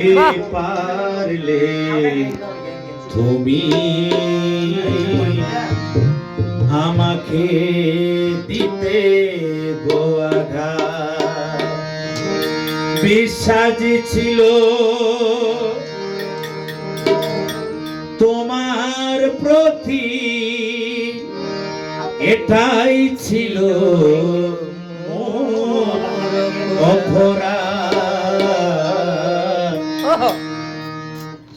পারলে তুমি আমাকে দিতে গোয়াঘা বিশ্বাস ছিল তোমার প্রতি এটাই ছিল অপরাধ।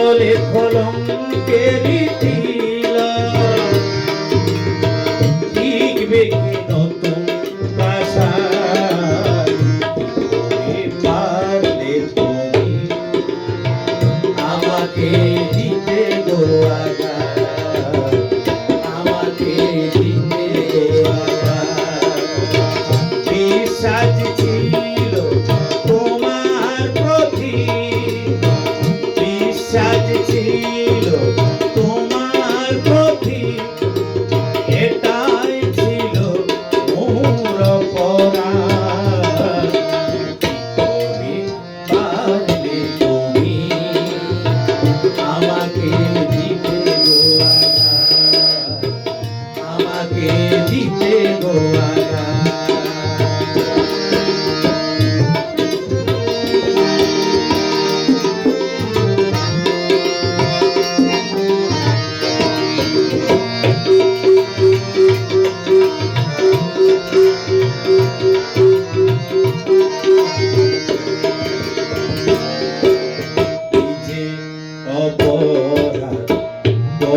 জীবনে কলঙ্কেরই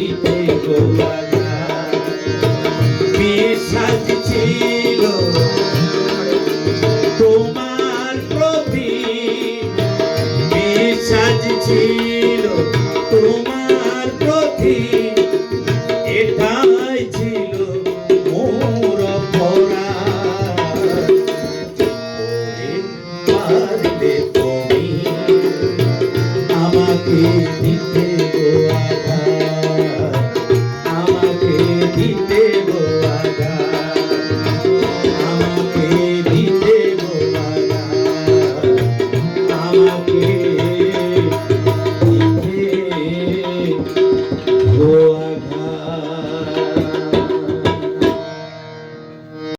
দিতে গোয়ালা বিয়ে সাজ ছিল। তোমার প্রতি ছিল।